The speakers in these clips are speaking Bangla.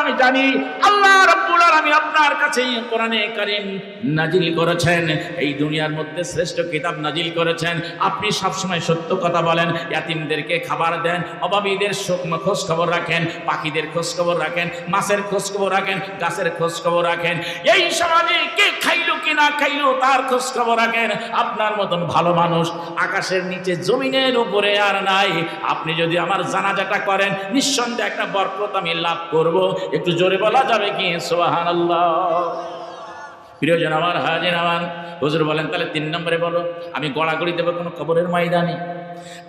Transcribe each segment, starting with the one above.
আমি জানি আল্লাহ রাব্বুল আপনার কাছে কোরআনে কারীম নাজিল করেছেন। এই দুনিয়ার মধ্যে শ্রেষ্ঠ কিতাব নাজিল করেছেন। আপনি সবসময় সত্য কথা বলেন, ইয়াতিমদেরকে খাবার দেন, অভাবীদের খোঁজ খবর রাখেন, পাখিদের খোঁজ খবর রাখেন, মাছের খোঁজ খবর রাখেন, গাছের খোঁজ খবর রাখেন। এই সমাজে কে খাইলো কি না খাইলো তার খোঁজ খবর রাখেন। আপনার মতন ভালো মানুষ আকাশের নিচে জমিনের উপরে আর নাই। আপনি যদি আমার জানাজাটা করেন, নিঃসন্দেহে একটা বরকত আমি লাভ করব। একটু জোরে বলা যাবে কি? সোহান আল্লাহ প্রিয়জন আমার, হাজির আমার, হুজুর বলেন, তাহলে তিন নম্বরে বলো, আমি গড়াগড়ি দেবো কোনো কবরের ময়দানে।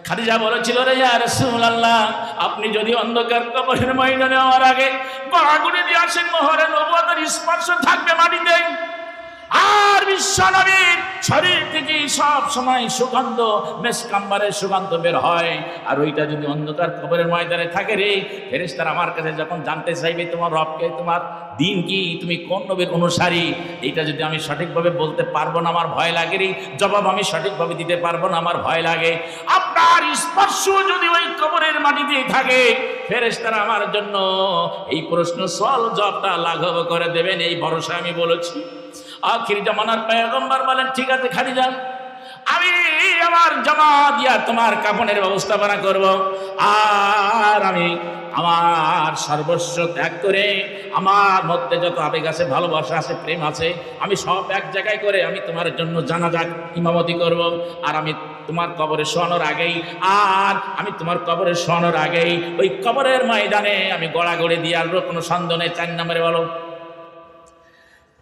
খাদিজা বলেছিল রে, ইয়া রাসূলুল্লাহ, আপনি যদি অন্ধকার কবরের ময়দানে আমার আগে গড়াগড়ি দিয়ে আসেন মোহরের নবুয়তের স্পর্শ থাকবে মাটিতে। আর বিশ্বনবীর শরীর থেকে সব সময় সুগন্ধ মেসকাম্বারের সুগন্ধ বের হয়। আর ওইটা যদি অন্ধকার কবরের ময়দানে থাকে রে, ফেরেশতারা আমার কাছে যখন জানতে চাইবে, তোমার রবকে, তোমার দিন কি? তুমি কোন নবীর অনুসারী? এইটা যদি আমি সঠিকভাবে বলতে পারব না, আমার ভয় লাগে রে। জবাব আমি সঠিকভাবে দিতে পারব না, আমার ভয় লাগে। আপনার স্পর্শ যদি ওই কবরের মাটিতে থাকে, ফেরেশতারা আমার জন্য এই প্রশ্ন সল জবটা লাঘব করে দেবেন। এই ভরসা আমি বলেছি। আখির জামানার পেগম্বর বলেন, ঠিক আছে খালি যান আমি আমার জমা দিয়া তোমার কাপনের ব্যবস্থাপনা করব। আর আমি আমার সর্বস্ব ত্যাগ করে, আমার মধ্যে যত আবেগ আছে, ভালোবাসা আছে, প্রেম আছে, আমি সব এক জায়গায় করে আমি তোমার জন্য জানা যাক ইমামতি করব। আর আমি তোমার কবরে শোয়ানোর আগেই, আর আমি তোমার কবরে শোয়ানোর আগেই, ওই কবরের ময়দানে আমি গড়াগড়ি দিয়ে আর কোনো সন্দেহ নেই। চার নম্বরে বলো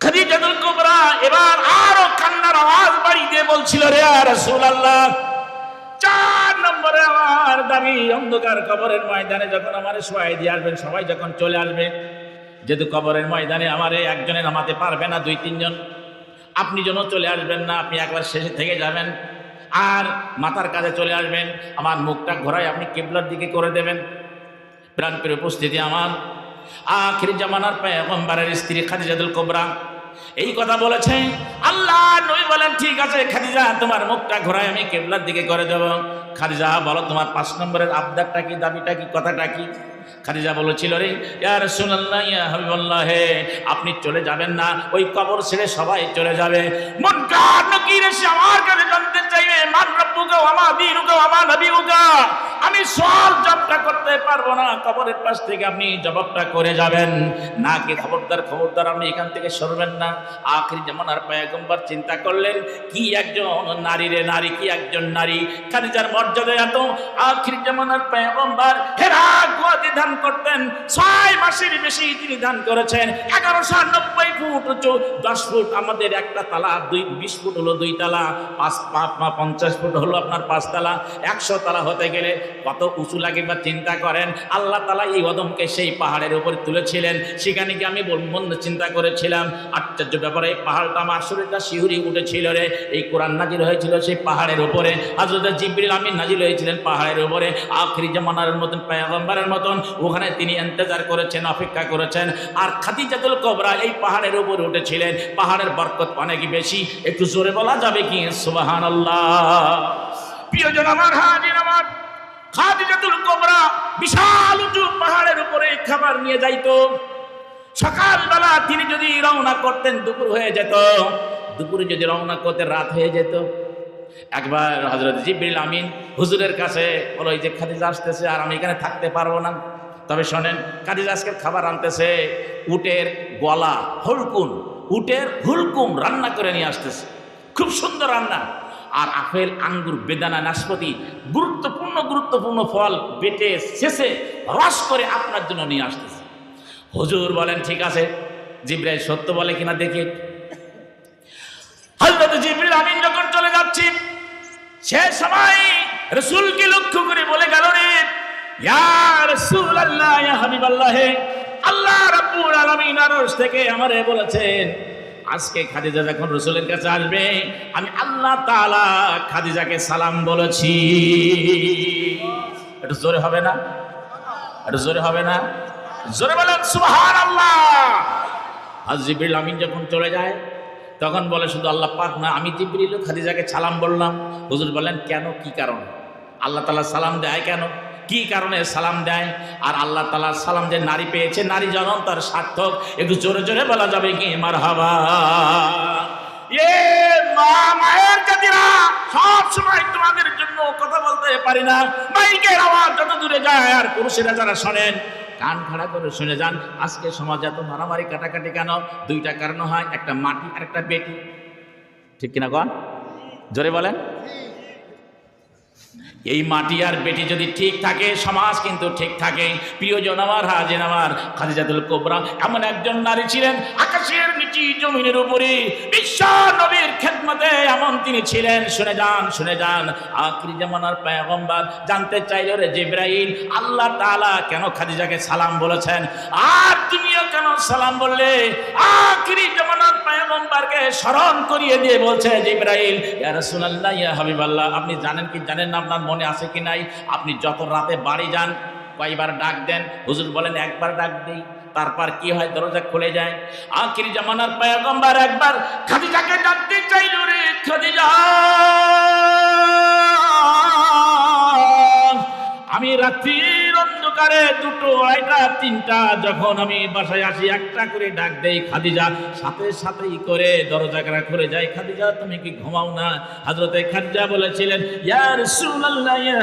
খাদিজাতুল কুবরা এবার আরও কান্নার আওয়াজ বাড়ি দিয়ে বলছিল, রে রাসূলুল্লাহ, চার নম্বরে আমার দাবি অন্ধকার কবরের ময়দানে যখন আমার শোয়াই দিয়ে আসবেন, সবাই যখন চলে আসবে, যেহেতু কবরের ময়দানে আমারে একজনে নামাতে পারবে না, দুই, তিনজন, আপনি যেন চলে আসবেন না, আপনি একবার শেষে থেকে যাবেন আর মাথার কাছে চলে আসবেন, আমার মুখটা ঘোরায় আপনি কেবলার দিকে করে দেবেন। প্রাণপের উপস্থিতি আমার। আখির জামানার পেগম্বরের স্ত্রী খাদিজাতুল কোবরা এই কথা বলেছে। আল্লাহ নবী বলেন, ঠিক আছে, খাদিজা, তোমার মুখটা ঘোরায়, আমি কেবলার দিকে করে দেব। খাদিজা, বলো, তোমার পাঁচ নম্বরের আবদারটা কি, দাবিটা কি, কথাটা কি? খাদিজা বলেছিল, রে, ইয়া রাসূলুল্লাহ, ইয়া হাবিবাল্লাহ, হে, আপনি চলে যাবেন না, ওই কবর ছেড়ে সবাই চলে যাবে। মন কার নকির এসে আমার কাছে জানতে চাইবে, মান রব্বুকা ওয়া মা দীনুকা ওয়া মা নবিয়ুকা আমি সব জবটা করতে পারব না, কবরের পাশ থেকে আপনি জবাবটা করে যাবেন। না কি খবরদার খবরদার, আপনি এখান থেকে সরবেন না। আখরি জামানার পয়গম্বর চিন্তা করলেন, কি একজন নারী রে নারী, কি একজন নারী? খাদিজার মর্যাদা এত। আখরি জামানার পয়গম্বর হেরা গুয়াতে ধান করতেন। ছয় মাসের বেশি তিনি দান করেছেন। এগারোশো নব্বই ফুট উঁচু, দশ ফুট আমাদের একটা তালা, দুই, বিশ ফুট হলো দুই তালা, পাঁচ পঞ্চাশ ফুট হলো আপনার পাঁচ তালা, একশো তালা হতে গেলে কত উঁচু লাগে বা চিন্তা করেন? আল্লাহ তালা এই অদমকে সেই পাহাড়ের উপরে তুলেছিলেন। সেখানে গিয়ে আমি মন চিন্তা করেছিলাম। আশ্চর্য ব্যাপারে এই পাহাড়টা আমার শরীরটা শিহুরি উঠেছিল রে। এই কোরআন নাজিল হয়েছিল সেই পাহাড়ের উপরে। হাজরত জিবরিল আমি নাজিল হয়েছিলেন পাহাড়ের উপরে। আখরি জামানার মতন, পায়গম্বরের মতন ওখানে তিনি ইন্তজার করেছেন, অপেক্ষা করেছেন। আর খাদিজাতুল কবরা এই পাহাড়ের উপরে উঠেছিলেন। পাহাড়ের বরকত অনেক বেশি। একটু জোরে বলা যাবে কি? সুবহানাল্লাহ। প্রিয়জন আমার, হাজির আমার, খাদিজাতুল বিশাল উঁচু পাহাড়ের উপরে খাবার নিয়ে যাইতো। সকালবেলা তিনি যদি রওনা করতেন, দুপুর হয়ে যেত। দুপুরে যদি রওনা করতে রাত হয়ে যেত। একবার হজরত জিবরিল আমিন হুজুরের কাছে বলো, এই যে খাদিজা আসতেছে, আর আমি এখানে থাকতে পারব না। তবে শোনেন খাদিজা আজকে খাবার আনতেছে উটের গলা, হুলকুম। উটের হুলকুম রান্না করে নিয়ে আসতেছে। খুব সুন্দর রান্না। আর আপেল, আঙ্গুর, বেদানা, নাশপাতি, গুরুত্বপূর্ণ গুরুত্বপূর্ণ ফল বেটে, শেষে রস করে আপনার জন্য নিয়ে আসতেছে। হুজুর বলেন, ঠিক আছে। জিব্রাইল সত্য বলে কিনা দেখি। আমিন যখন চলে যাচ্ছি সে সময় রসুলকে লক্ষ্য করে বলে, গেল রে। আল্লাহ থেকে বলেছেন, আজকে খাদিজা যখন রসুলের কাছে আসবে, আমি আল্লাহ তাআলা খাদিজাকে সালাম বলেছি। একটু জোরে হবে না? একটু জোরে হবে না? জোরে বলেন, সুবহানাল্লাহ। আজ জিবরিল আমিন যখন চলে যায়, তখন বলে, শুধু আল্লাহ পাক না, আমি জিবরিল খাদিজাকে সালাম বললাম। হুজুর বললেন, কেন? কি কারণ? আল্লাহ তাআলা সালাম দেয় কেন? কি কারণে সালাম দেয় আর আল্লাহ তালা সালাম যে নারী পেয়েছে, নারী জনম তার সার্থক। একটু জোরে জোরে বলা যাবে কি? মার হাবা এ তোমাদের জন্য কথা বলতে পারি না। যত দূরে যায়, আর করে শুনে যান, আজকে সমাজ এত মারামারি, কাটাকাটি কেন? দুইটা কারণ হয়, একটা মাটি আর একটা বেটি। ঠিক কিনা কন? জোরে বলেন? এই মাটি আর বেটি যদি ঠিক থাকে, সমাজ কিন্তু ঠিক থাকে। প্রিয়জন আমার হাজেন আমার, খাদিজাতুল কোবরা এমন একজন নারী ছিলেন, আকাশের নিচি, জমিনের উপরে, বিশ্ব নবীর খেদমতে এমন তিনি ছিলেন। শুনে যান শুনে যান, আখরি জামানার পেগম্বর জানতে চাইল রে জিব্রাইল, আল্লাহ তাআলা কেন খাদিজাকে সালাম বলেছেন? আর তুমিও কেন সালাম বললে? আখরি জামানার পেগম্বরকে স্মরণ করিয়ে দিয়ে বলছে, জিব্রাইল, ইয়া রাসূলুল্লাহ, ইয়া হাবিবাল্লাহ, আপনি জানেন কি জানেন না? আপনার মনে আছে কি নাই? আপনি যত রাতে বাড়ি যান, কয়বার ডাক দেন, হুজুর বলেন, একবার ডাক দেই। তারপর কি হয়? দরজা খুলে যায়। আখিরি জামানার পয়গম্বর একবার খাদিজাকে ডাকতে চাইল রে, খাদিজা! আমি রাত্রির অন্ধকারে দুটো আড়াইটা, তিনটা, যখন আমি বাসায় আসি, একটা করে ডাক দেই, খাদিজা, সাথে সাথেই করে দরজা কারা খুলে যায়, খাদিজা, তুমি কি ঘুমাও না? হযরতে খাদিজা বলেছিলেন, ইয়া রাসূলুল্লাহ, ইয়া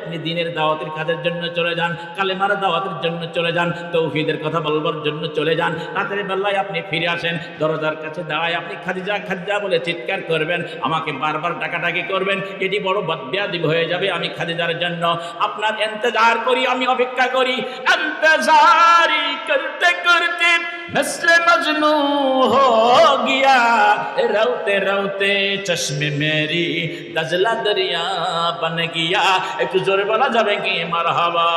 আপনি দিনের দাওয়াতের কাজের জন্য চলে যান, কালেমার দাওয়াতের জন্য চলে যান তৌহিদের কথা বলবার জন্য চলে যান, রাতের বেলায় আপনি ফিরে আসেন, দরজার কাছে দাঁড়ায় আপনি খাদিজা খাদিজা বলে চিৎকার করবেন, আমাকে বারবার ডাকাডাকি করবেন, এটি বড় বদব্যাধি হয়ে যাবে আমি খাদিজার জন্য, আপনার ইন্তজার করি, আমি অপেক্ষা করি। ইন্তজারি করতে করতে নসলে মজনু হো গিয়া রৌতে রৌতে চশমে মেরি দজলা দরিয়া বন গিয়া, একটু জোরে বলা যাবে কি? মার হাওয়া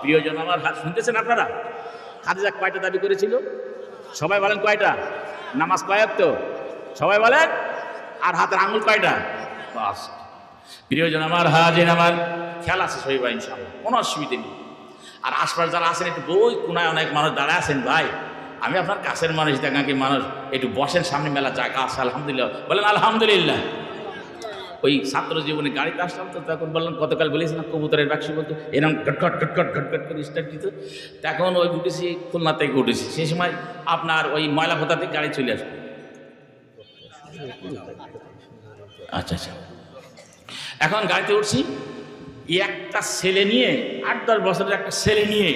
প্রিয়জন, আমার হাত শুনতেছেন আপনারা? হাতে যাক, কয়টা দাবি করেছিল? সবাই বলেন কয়টা? নামাজ কয়াত তো সবাই বলেন? আর হাতের আঙুল কয়টা? পাঁচটা। প্রিয়জন আমার হাজিন আমার খেলা আছে সবাই ইনশাআল্লাহ, কোনো অসুবিধে নেই। আর আশপাশ যারা আছেন, একটু বই কোনায় অনেক মানুষ দাঁড়ায় আছেন, ভাই, আমি আপনার কাছের মানুষ, দেখা কি মানুষ, একটু বসেন সামনে মেলা জায়গা আছে আলহামদুলিল্লাহ। বলেন, আলহামদুলিল্লাহ। ওই ছাত্র জীবনে গাড়িতে আসলাম তো, তখন বললাম, গতকাল বলেছি না কবুতরের বাক্স বলতো এরকম ঘটঘট ঘটঘট ঘটঘট করে স্টার্ট দিত। তখন ওই উঠেছি, খুলনা থেকে উঠেছি। সেই সময় আপনার ওই ময়লা ভোতা থেকে গাড়ি চলে আসবে আচ্ছা আচ্ছা। এখন গাড়িতে উঠছি। একটা ছেলে নিয়ে, আট দশ বছরের একটা ছেলে নিয়ে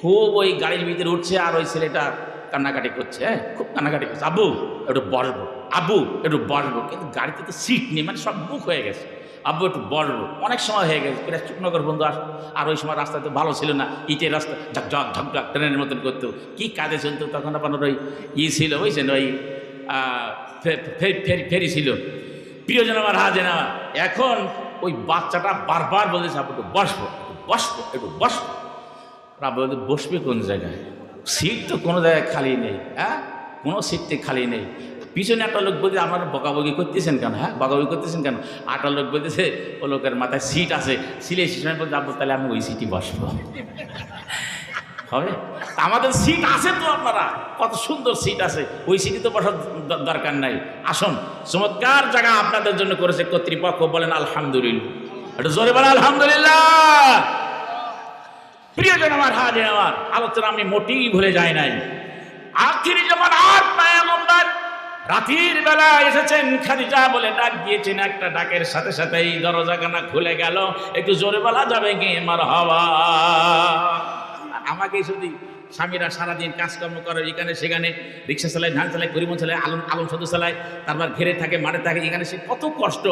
খুব ওই গাড়ির ভিতরে উঠছে আর ওই ছেলেটা কান্নাকাটি করছে হ্যাঁ? খুব কান্নাকাটি করছে। আবু একটু বসবো। আবু একটু বসবো। কিন্তু গাড়িতে তো সিট নেই মানে সব বুক হয়ে গেছে। আব্বু, একটু বসবো। অনেক সময় হয়ে গেছে। প্রায় চুকনগর বন্ধু আস আর ওই সময় রাস্তা তো ভালো ছিল না। ইটের রাস্তা ঝকঝক ঝকঝক ট্রেনের মতন করতো। কী কাজে চলতো? তখন আপনার ওই ই ছিল, বুঝছেন? ওই ফেরি ফেরি ছিল। প্রিয়জন আমার হাজেন আমার। এখন ওই বাচ্চাটা বারবার বলতেছে, আপু, একটু বসবো একটু বসবো একটু বসবো। বলতে বসবে কোন জায়গায়? সিট তো কোনো জায়গায় খালি নেই হ্যাঁ? কোনো সিটটি খালি নেই। পিছনে একটা লোক বলতে আপনারা বকাবকি করতেছেন কেন হ্যাঁ? বকাবকি করতেছেন কেন? আটা লোক বলতেছে, ও লোকের মাথায় সিট আছে। সিলে সিস্টেম বলতে আব্বু তাহলে আমি ওই সিটই বসবো। হবে? আমাদের সিট আছে তো আপনারা। কত সুন্দর সিট আছে। ওই সিটে তো বসার দরকার নাই। আসুন, চমৎকার জায়গা আপনাদের জন্য করেছে কর্তৃপক্ষ। বলেন, আলহামদুলিল্লাহ। একটু জোরে বলেন, আলহামদুলিল্লাহ। প্রিয়জন আমার হাজে আমার, আলোচনা আমি মোটেই ভুলে যাই নাই। আখিরি যেমন আর পায়গম্বর রাতের বেলা এসেছেন খাদিজা বলে ডাক দিয়েছেন একটা ডাকের সাথে সাথে এই দরজাখানা খুলে গেল। একটু জোরে বলা যাবে কি? আমার হওয়া আমাকে শুধু স্বামীরা সারাদিন কাজকর্ম করে, এখানে, সেখানে, রিক্সা চালায়, ধান চালায় পরিবহন চালায়, আলম আলম সদু চালায়, তারপর ঘেরে থাকে, মাঠে থাকে, এখানে সে কত কষ্ট।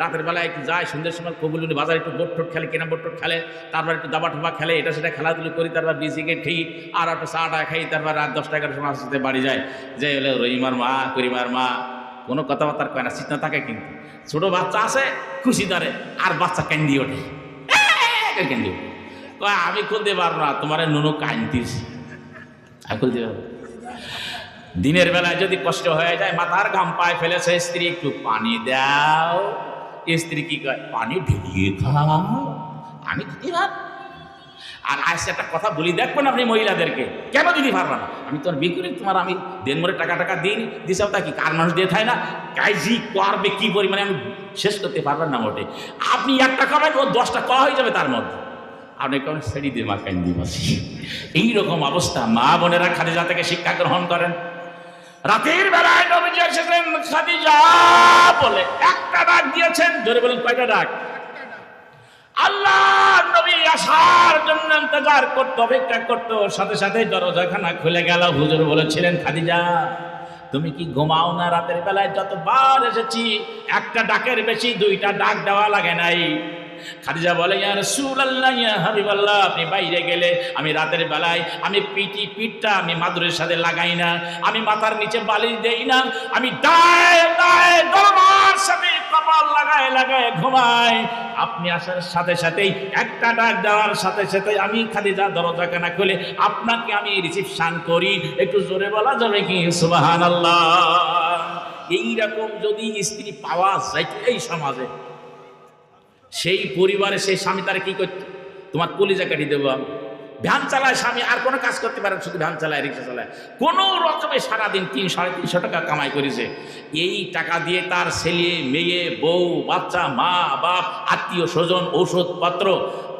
রাতের বেলায় একটু যায়, সন্ধ্যের সময় কবুলুনি বাজারে একটু বোট টোট খেলে, কেনা বোট টোট খেলে, তারপর একটু দাবা টোবা খেলে, এটা সেটা খেলাধুলো করি, তারপর বিসিকেট খেয়ে, আর একটু চাটা খাই, তারপর রাত দশটা এগারো সময় আসতে বাড়ি যায়। যে হলে রহিমার মা করিমার মা, কোনো কথাবার্তা কয় না থাকে কিন্তু। ছোটো বাচ্চা আছে, খুশি ধরে আর বাচ্চা ক্যান্ডি ওঠে। ক্যান্ডি ওঠে। কয়, আমি খুলতে পারব না, তোমার নুনু কান্দিস আমি খুলতে পারব। দিনের বেলায় যদি কষ্ট হয়ে যায়, মাথার ঘাম পায়ে ফেলেছে, স্ত্রী, একটু পানি দাও। স্ত্রী কি কয়, পানি ঢেলিয়ে খাও। আমি দিতে পার আর আজ একটা কথা বলি, দেখবেন আপনি মহিলাদেরকে, কেন দিদি পারবা না? আমি তোমার বিয়ে করি, তোমার আমি দেনমরে টাকা টাকা দিই দিসাও তা কি? কার মানুষ দিয়ে থাই না? কাইজি করবে কি পরিমাণে আমি শেষ করতে পারবেন না মোটে। আপনি একটা খাবেন ও দশটা করা হয়ে যাবে তার মধ্যে। কেমন ছেড়ি দিয়ে মা কান্দি বসি? এইরকম অবস্থা মা বোনেরা খাদিজা থেকে শিক্ষা গ্রহণ করেন। রাতের বেলায় নবীজি এসেছেন খাদিজা বলে, একটা ডাক দিয়েছেন, জোরে বলেন কয়টা ডাক? আল্লাহ নবী আসার জন্য ইন্তজার করতো, অপেক্ষা করতো, সাথে সাথে দরজাখানা খুলে গেল। হুজুর বলেছিলেন, খাদিজা, তুমি কি ঘুমাও না? রাতের বেলায় যতবার এসেছি, একটা ডাকের বেশি দুইটা ডাক দেওয়া লাগে নাই। খাদিজা বলে, ইয়া রাসূলুল্লাহ, ইয়া হাবিবাল্লাহ, আপনি বাইরে গেলে আমি রাতের বেলায়, আমি পিটি পিঠটা আমি মাদুরের সাথে লাগাই না, আমি মাথার নিচে বালি দেই না, আমি লাগায় ঘুমাই। আপনি সাথে সাথেই, একটা ডাক সাথে সাথে আমি খাদিজা দরজা আপনাকে আমি করি। একটু জোরে বলা যাবে কি? এইরকম যদি স্ত্রী পাওয়া যায় এই সমাজে সেই পরিবারে সেই স্বামী তারা কি করত? তোমার কলিজা কাটি দেবো। ভ্যান চালায় স্বামী, আর কোনো কাজ করতে পারে শুধু ভ্যান চালায়, রিক্সা চালায়। কোনো রকমে সারাদিন তিন, সাড়ে তিনশো টাকা কামাই করেছে। এই টাকা দিয়ে তার ছেলে, মেয়ে, বউ, বাচ্চা, মা, বাপ, আত্মীয় স্বজন, ঔষধপত্র,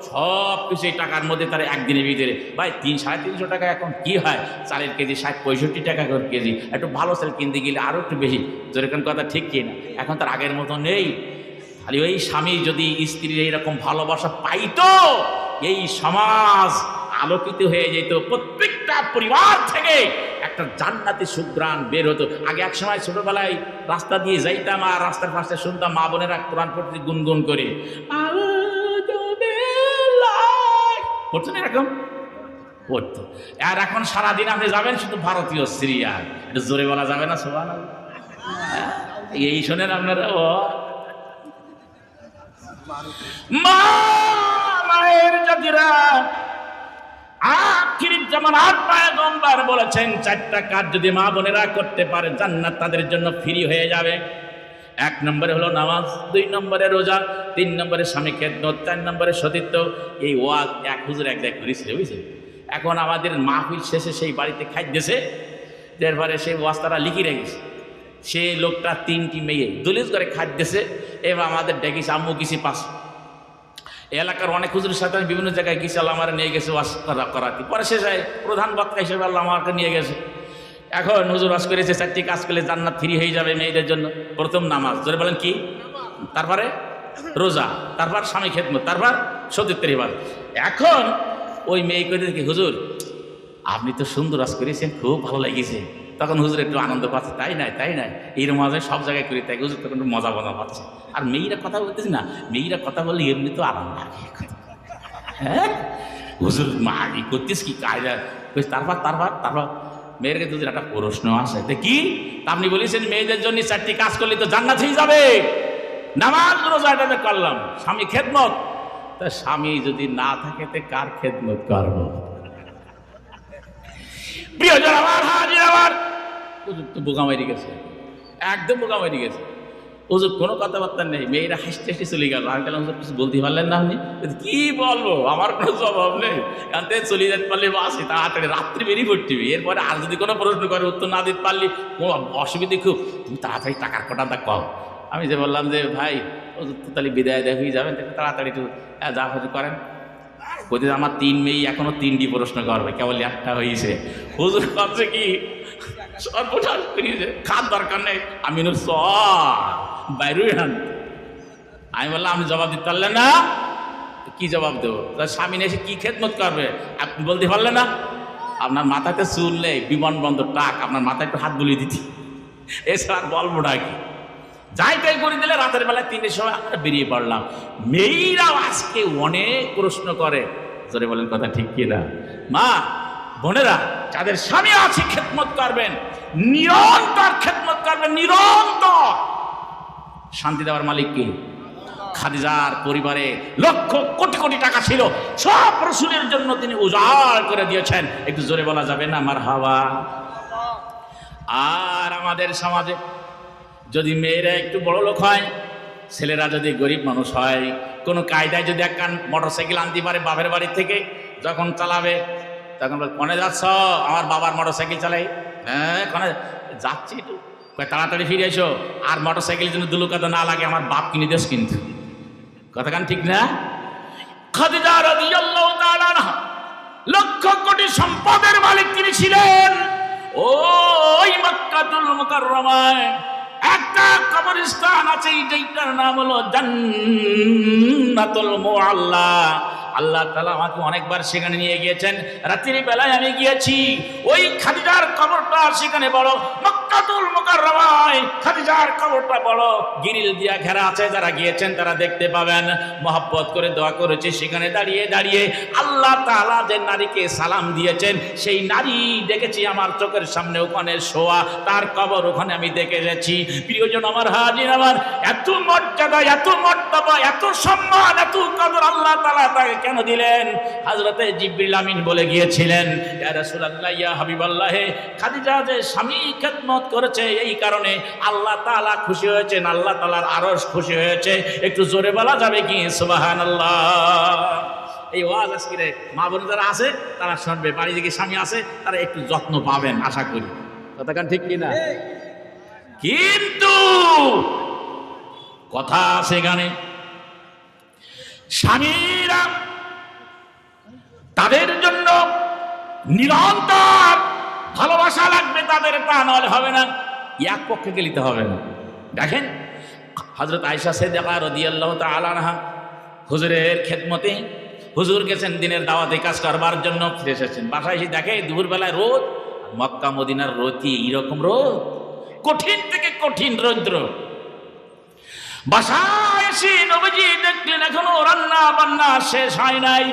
সব কিছু এই টাকার মধ্যে তার একদিনের ভিতরে। ভাই, তিন, সাড়ে তিনশো টাকা এখন কি হয়? চালের কেজি ষাট, পঁয়ষট্টি টাকা করে কেজি। একটু ভালো চাল কিনতে গেলে আরও একটু বেশি। যেরকম কথা ঠিক কি না এখন তার আগের মতো নেই। খালি ওই স্বামী যদি স্ত্রীর এইরকম ভালোবাসা পাইতো, এই সমাজ আলোকিত হয়ে যেত। প্রত্যেকটা পরিবার থেকে একটা জান্নাতি সুগ্রাণ বের হতো। আগে এক সময় ছোটবেলায় রাস্তা দিয়ে যাইতাম আর রাস্তার পাশে শুনতাম মা বোনেরা কোরআন পড়তে গুনগুন করে। পড়তো না এরকম? পড়তো। আর এখন সারাদিন আপনি যাবেন শুধু ভারতীয় সিরিয়াল। এটা জোরে বলা যাবে না সোহান এই শোনেন আপনারা, ও মা মায়ের জাতিরা যেমন আর পায়গম্বার বলেছেন, চারটা কাজ যদি মা বোনেরা করতে পারে, জান্নাত তাদের জন্য ফ্রি হয়ে যাবে। এক নম্বরে হলো নামাজ, দুই নম্বরে রোজা, তিন নম্বরে স্বামী খেদমত, চার নম্বরে সতীত্ব। এই ওয়াজ এক হুজুর এক জায়গায় করেছিল, বুঝছেন? এখন আমাদের মাহফিল শেষে সেই বাড়িতে খাইতেছে, এরপরে সেই ওয়াস্তারা লিখি রেখেছে। সে লোকটা তিনটি মেয়ে দলিত করে খাদ্যেছে এবার আমাদের ডেকেছে আম্মু গেছি পাস? এলাকার অনেক হুজুরের সাথে আমি বিভিন্ন জায়গায় গেছি আল্লাহ আমার নিয়ে গেছে ওয়াস করা করাতে। পরে শেষে প্রধান বক্তা হিসেবে আল্লাহ আমাকে নিয়ে গেছে। এখন হুজুর ওয়াশ করেছে, চারটি কাজ করলে জান্নাত ফ্রি হয়ে যাবে মেয়েদের জন্য। প্রথম নামাজ ধরে বলেন কি? তারপরে রোজা, তারপর স্বামী খেদমত, তারপর সতীত্বের এবার এখন ওই মেয়ে করে দেখি হুজুর, আপনি তো সুন্দর আজ করেছেন, খুব ভালো লেগেছে। তখন হুজুর একটু আনন্দ পাচ্ছে, তাই নাই তাই নাই। এইরকম মাঝে সব জায়গায় করি, তাই হুজুর তখন একটু মজা মজা পাচ্ছে। আর মেয়েরা কথা বলতেছি না, মেয়েরা কথা বললে এমনি তো আরাম লাগে। হ্যাঁ? হুজুর, মা করতিস কি? কায়দা তারপর তারপর তারপর। মেয়ের কাছে হুজুর একটা প্রশ্ন আসে, তো কি? আপনি বলেছেন, মেয়েদের জন্য চারটি কাজ করলে তো জান্নাত হয়ে যাবে। নামাজ রোজা, এটা করলাম। স্বামী খেদমত। তা স্বামী যদি না থাকে, তো কার খেদমত করব? প্রিয়জন আমার, হাজির আমার হুজুর তো বোকা মারি গেছে। একদম বোকা মারি গেছে। হুজুর কোনো কথাবার্তা নেই। মেয়েরা হাসতে হাসতে চলে গেল। আমি গেলাম কিছু বলতে পারলেন না আপনি? কি বলব? আমার কোনো জবাব নেই। কারণ চলে যেতে পারলে বাসি তাড়াতাড়ি রাত্রি বেরিয়ে পড়তে হবে। এরপরে আর যদি কোনো প্রশ্ন করে উত্তর না দিতে পারলি কোনো অসুবিধে খুব তুমি তাড়াতাড়ি টাকার কটাটা কও। আমি যে বললাম যে ভাই হুজুর তো তাহলে বিদায় দেয় হয়ে যাবেন তাড়াতাড়ি একটু হ্যাঁ, যা করেন। বলতে আমার তিন মেয়ে এখনও তিনটি প্রশ্ন করবে কেবল একটা হয়েছে। হুজুর করছে কি সর্বনাশ করিয়েছে খাদ দরকার নেই। আমি বাইরে হান আমি বললাম আপনি জবাব দিতে পারলেন না। কি জবাব দেবো? তার স্বামী এসে কি খেদমত করবে? আপনি বলতে পারলেন না? আপনার মাথাতে চুল নেই বিমানবন্দর টাক। আপনার মাথায় একটু হাত বুলিয়ে দিতি। এছাড়া না কি। যাই তাই করে দিলে রাতের বেলায় তিনটের সময় আমরা বেরিয়ে পড়লাম। মেয়েরাও আজকে অনেক প্রশ্ন করে। জোরে বলেন কথা ঠিক কি না মা বোনেরা, যাদের স্বামী আছে, খেদমত করবেন, নিরন্তর খেদমত করবেন, নিরন্তর। শান্তি দেওয়ার মালিক কি? খাদিজার পরিবারে লক্ষ কোটি কোটি টাকা ছিল। সব রসুলের জন্য তিনি উজাড় করে দিয়েছেন। একটু জোরে বলা যাবে না? আমার হাওয়া আর আমাদের সমাজে যদি মেয়েরা একটু বড় লোক হয়, ছেলেরা যদি গরিব মানুষ হয়, কোনো কায়দায় যদি এক মোটর সাইকেল আনতে পারে বাপের বাড়ি থেকে, যখন চালাবে তখন বলে, কনে যাচ্ছ? আমার বাবার মোটর সাইকেল চালাই। হ্যাঁ কনে যাচ্ছি একটু। তাড়াতাড়ি ফিরে এসো। আর মোটর সাইকেলের জন্য দুলুকাতে না লাগে, আমার বাপ কিনে দেশ কিন্তু। কথাখান ঠিক না? খাদিজা রাদিয়াল্লাহু লক্ষ কোটি সম্পদের মালিক তিনি ছিলেন। ওই মক্কাতুল মুকাররমায় একটা কবরস্থান আছে যেটার নাম হলো জান্নাতুল মুআল্লা। আল্লাহ তালা আমাকে অনেকবার সেখানে নিয়ে গিয়েছেন। রাত্রির বেলায় আমি গিয়েছি। ওই খাদিজার কবরটা সেখানে বড়। মক্কাতুল মুকাররমায় খাদিজার কবরটা বড়। গিরিল দিয়া ঘেরা আছে, যারা গিয়েছেন তারা দেখতে পাবেন। মহব্বত করে দোয়া করেছে, সেখানে দাঁড়িয়ে দাঁড়িয়ে আল্লাহ তাআলা যে নারীকে সালাম দিয়েছেন, সেই নারী দেখেছি আমার চোখের সামনে ওখানে শোয়া। তার কবর ওখানে আমি দেখে গেছি প্রিয়জন আমার হাজির আমার। এত মর্যাদা এত মর্যাদা। এত সম্মান এত কদর আল্লাহ তাআলা তাকে কেন দিলেন? হযরতে জিবরিল আমিন বলে গিয়েছিলেন ইয়া রাসূলুল্লাহ ইয়া হাবিবাল্লাহ খাদিজা যে স্বামী খেদমত করেছে এই কারণে আল্লাহ তাআলা খুশি হয়েছেন আল্লাহ তাআলার আরশ খুশি হয়েছে। একটু জোরে বলা যাবে কি? সুবহানাল্লাহ। এই ওয়াজ আজকে মা বোন যারা আছে তারা শুনবে। বাড়ি থেকে স্বামী আছে তারা একটু যত্ন পাবেন আশা করি। কথাখান ঠিক কি না কিন্তু কথা আছে এখানে। স্বামীরা তাদের জন্য নিরন্তর ভালোবাসা লাগবে, তাদের তা নাহলে হবে না। এক পক্ষে গেলিতে হবে না। দেখেন হজরত আয়সা সেদাকা রদিয়াল্লাহ তালানহা হুজুরের খেদমতে হুজুর গেছেন দিনের দাওয়াতে কাজ করবার জন্য, ফিরে এসেছেন। বাসায় এসে দেখে দুপুরবেলায় রোদ মক্কা মদিনার রতি এইরকম রোদ। কঠিন থেকে কঠিন রৌদ্র। বাসায় এসে নবীজি দেখলেন এখনও রান্না বান্না শেষ হয় নাই।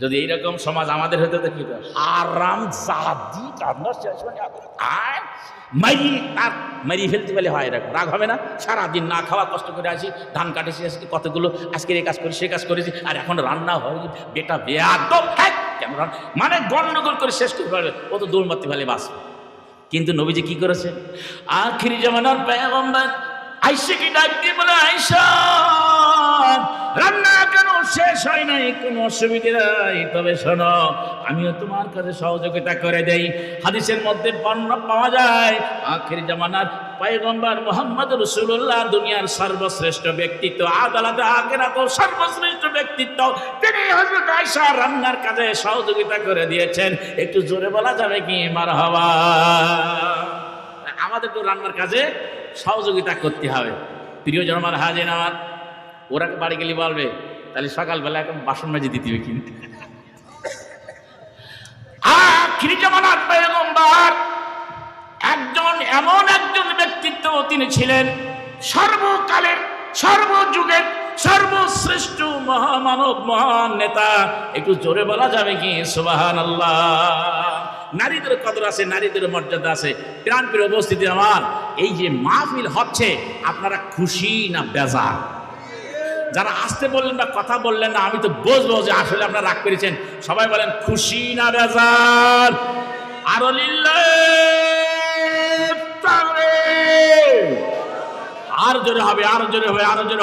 যদি এইরকম সমাজ আমাদের হতো হতো? আরাম জাদি রান্না শেষ হয় না। আয় মারি তার মারি ফেলতে পেলে হয় এরকম। রাগ হবে না। সারাদিন না খাওয়া কষ্ট করে আসি ধান কাটেছি আজকে কতগুলো আজকে এই কাজ করি সে কাজ করেছি আর এখন রান্না হয় বেটা বেয়াদব কেন রান- মানে গন্ডগোল করে শেষ করে পারবে ও তো দৌড় মারতে ফেলে বাঁচবে। কিন্তু নবীজি কি করেছে? আখিরি জামানার পেগম্বর আইসে কি ডাক দিয়ে বলে আইসা রান্না কেন শেষ হয় নাই? কোনো অসুবিধে নাই। তবে শোনো, আমিও তোমার কাছে সহযোগিতা করে দেই। হাদিসের মধ্যে বর্ণনা পাওয়া যায়, আখির জামানার পয়গম্বর মোহাম্মদ রসুল্লাহ দুনিয়ার সর্বশ্রেষ্ঠ ব্যক্তিত্ব, আদালতে আখেরাত সর্বশ্রেষ্ঠ ব্যক্তিত্ব। তিনি হজরত আয়সা রান্নার কাজে সহযোগিতা করে দিয়েছেন। একটু জোরে বলা যাবে কি? মার হওয়া আমাদের তো রান্নার কাজে সহযোগিতা করতে হবে। প্রিয় আমার হাজেন আমার ওরা বাড়ি গেলে বলবে, তাহলে সকালবেলা এখন বাসন মেজে দিতে হবে কিন্তু। একজন এমন একজন ব্যক্তিত্ব তিনি ছিলেন, সর্বকালের, সর্বযুগের, সর্বশ্রেষ্ঠ মহামানব, মহান নেতা। একটু জোরে বলা যাবে কি? সুবাহান আল্লাহ নারীদের কদর আছে, নারীদের মর্যাদা আছে। প্রাণ প্রিয় উপস্থিতি আমার, এই যে মাহফিল হচ্ছে, আপনারা খুশি না বেজার? যারা আসতে বললেন বা কথা বললেন না, আমি তো বুঝব যে আসলে আপনারা রাগ করেছেন। সবাই বলেন, খুশি না বেজার? আরও। আর জোরে হবে, আরও জোরে হবে, আরও জোরে হবে।